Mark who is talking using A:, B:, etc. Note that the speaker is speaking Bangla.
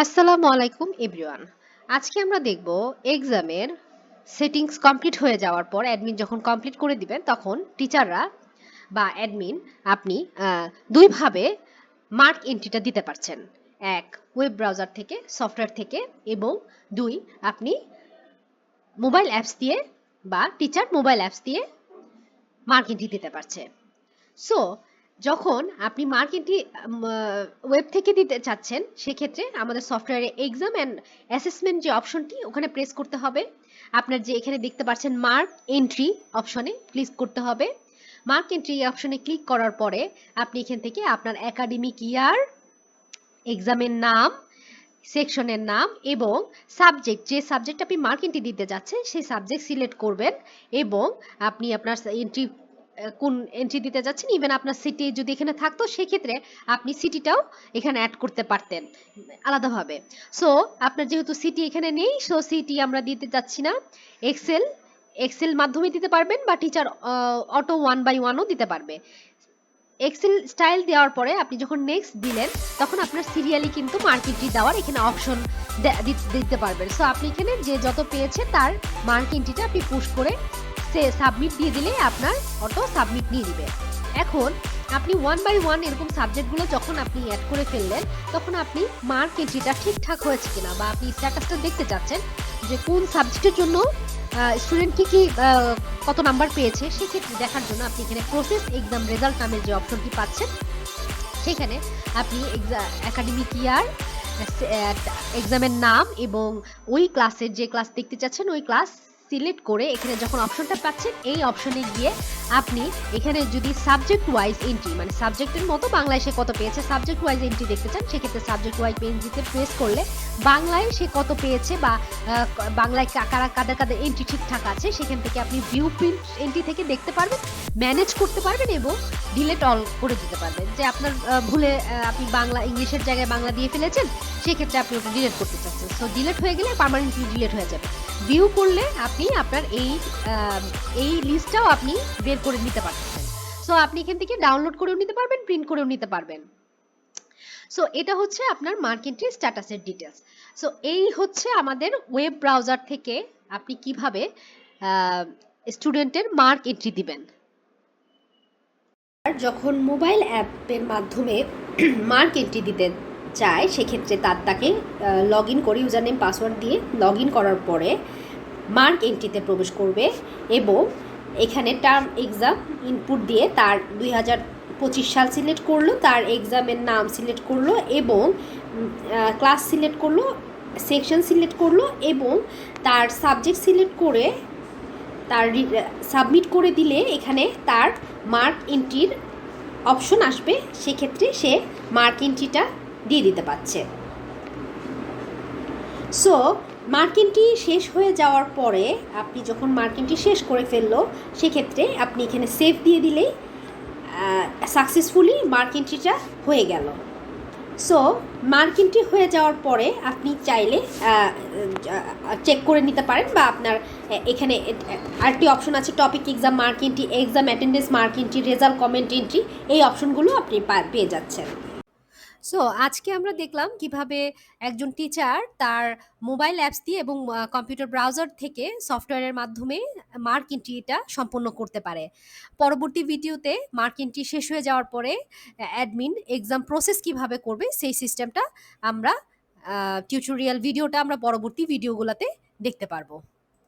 A: আসসালামু আলাইকুম, এভরিওয়ান। আজকে আমরা দেখব এক্সামের সেটিংস কমপ্লিট হয়ে যাওয়ার পর অ্যাডমিন যখন কমপ্লিট করে দিবেন, তখন টিচাররা বা অ্যাডমিন আপনি দুইভাবে মার্ক এন্ট্রিটা দিতে পারছেন। এক, ওয়েব ব্রাউজার থেকে, সফটওয়্যার থেকে এবং দুই, আপনি মোবাইল অ্যাপস দিয়ে বা টিচার মোবাইল অ্যাপস দিয়ে মার্ক এন্ট্রি দিতে পারছে। সো যখন আপনি মার্কেটটি ওয়েব থেকে দিতে চাচ্ছেন, সেক্ষেত্রে আমাদের সফটওয়্যারে এক্সাম অ্যান্ড অ্যাসেসমেন্ট যে অপশনটি ওখানে প্রেস করতে হবে। আপনার যে এখানে দেখতে পাচ্ছেন মার্ক এন্ট্রি অপশনে ক্লিক করতে হবে। মার্ক এন্ট্রি অপশনে ক্লিক করার পরে আপনি এখান থেকে আপনার একাডেমিক ইয়ার এক্সামের নাম সেকশনের নাম এবং সাবজেক্ট যে সাবজেক্ট আপনি মার্ক এন্ট্রি দিতে যাচ্ছেন, সেই সাবজেক্ট সিলেক্ট করবেন এবং আপনি আপনার এন্ট্রি কোন এন্ট্রি দিতে যাচ্ছেন? ইভেন আপনার সিটি যদি এখানে থাকতো, সেক্ষেত্রে আপনি সিটিটাও এখানে অ্যাড করতে পারতেন আলাদাভাবে। সো আপনার যেহেতু সিটি এখানে নেই সো সিটি আমরা দিতে যাচ্ছি না। এক্সেল এক্সেল মাধ্যমে দিতে পারবেন, বা টিচার অটো ওয়ান বাই ওয়ানও দিতে পারবে। এক্সেল স্টাইল দেওয়ার পরে আপনি যখন নেক্সট দিলেন, তখন আপনার সিরিয়ালি কিন্তু মার্কেটটি দেওয়ার এখানে অপশন দিতে পারবেন। সো আপনি এখানে যে যত পেয়েছে, তার মার্কেটটিটা আপনি পুশ করে সে সাবমিট দিয়ে দিলে আপনার অটো সাবমিট নিয়ে দিবে এখন আপনি ওয়ান বাই ওয়ান এরকম সাবজেক্টগুলো যখন আপনি অ্যাড করে ফেললেন, তখন আপনি মার্ক এন্ট্রিটা ঠিকঠাক হয়েছে কিনা বা আপনি স্ট্যাটাসটা দেখতে চাচ্ছেন যে কোন সাবজেক্টের জন্য স্টুডেন্ট কি কি কত নাম্বার পেয়েছে, সেক্ষেত্রে দেখার জন্য আপনি এখানে প্রসেস এক্সাম রেজাল্ট নামের যে অপশনটি পাচ্ছেন, সেখানে আপনি একাডেমিক ইয়ার এক্সামের নাম এবং ওই ক্লাসের যে ক্লাস দেখতে চাচ্ছেন, ওই ক্লাস সিলেক্ট করে এখানে যখন অপশনটা পাচ্ছেন, এই অপশনে গিয়ে আপনি এখানে যদি সাবজেক্ট ওয়াইজ এন্ট্রি মানে সাবজেক্টের মতো বাংলায় সে কত পেয়েছে সাবজেক্ট ওয়াইজ এন্ট্রি দেখতে চান, সেক্ষেত্রে সাবজেক্ট ওয়াইজ এন্ট্রিতে প্রেস করলে বাংলায় সে কত পেয়েছে বা বাংলায় কারা, কাদের কাদের এন্ট্রি ঠিকঠাক আছে, সেখান থেকে আপনি ভিউ প্রিন্ট এন্ট্রি থেকে দেখতে পারবেন ম্যানেজ করতে পারবেন এবং ডিলেট অল করে দিতে পারবেন। যে আপনার ভুলে আপনি বাংলা, ইংলিশের জায়গায় বাংলা দিয়ে ফেলেছেন, সেক্ষেত্রে আপনি ওটা ডিলেট করতে চাচ্ছেন। সো ডিলেট হয়ে গেলে পার্মানেন্টলি ডিলেট হয়ে যাবে। ভিউ করলে আপনি আপনার এই এই লিস্টটাও আপনি বের করে নিতে পারতেছেন। সো আপনি এখান থেকে ডাউনলোড করেও নিতে পারবেন প্রিন্ট করেও নিতে পারবেন। সো এটা হচ্ছে আপনার মার্কেটের স্ট্যাটাসের ডিটেলস সো এই হচ্ছে আমাদের ওয়েব ব্রাউজার থেকে আপনি কীভাবে স্টুডেন্টের মার্ক এন্ট্রি দিবেন। আর যখন মোবাইল অ্যাপের মাধ্যমে মার্ক এন্ট্রি দিতে চায়, সেক্ষেত্রে তার, তাকে লগ ইন করে ইউজার নেম পাসওয়ার্ড দিয়ে লগ ইন করার পরে মার্ক এন্ট্রিতে প্রবেশ করবে এবং এখানে টার্ম এক্সাম ইনপুট দিয়ে তার দুই পঁচিশ সাল সিলেক্ট করল, তার এক্সামের নাম সিলেক্ট করল এবং ক্লাস সিলেক্ট করল, সেকশন সিলেক্ট করল এবং তার সাবজেক্ট সিলেক্ট করে, তার সাবমিট করে দিলে এখানে তার মার্ক এন্ট্রির অপশন আসবে। সেক্ষেত্রে সে মার্ক এন্ট্রিটা দিয়ে দিতে পারছে। সো মার্কিনটি শেষ হয়ে যাওয়ার পরে আপনি যখন মার্কিনটি শেষ করে ফেলল, সেক্ষেত্রে আপনি এখানে সেভ দিয়ে দিলেই সাকসেসফুলি মার্কিনটিটা হয়ে গেল। সো মার্কিনটি হয়ে যাওয়ার পরে আপনি চাইলে চেক করে নিতে পারেন বা আপনার এখানে আরেকটি অপশন আছে topic exam mark entry exam attendance mark entry result comment entry এই অপশনগুলো আপনি পেয়ে যাচ্ছেন। সো আজকে আমরা দেখলাম কীভাবে একজন টিচার তার মোবাইল অ্যাপস দিয়ে এবং কম্পিউটার ব্রাউজার থেকে সফটওয়্যারের মাধ্যমে মার্ক এন্ট্রিটা সম্পন্ন করতে পারে। পরবর্তী ভিডিওতে মার্ক এন্ট্রি শেষ হয়ে যাওয়ার পরে অ্যাডমিন এক্সাম প্রসেস কীভাবে করবে সেই সিস্টেমটা আমরা টিউটোরিয়াল ভিডিওটা আমরা পরবর্তী ভিডিওগুলোতে দেখতে পারব।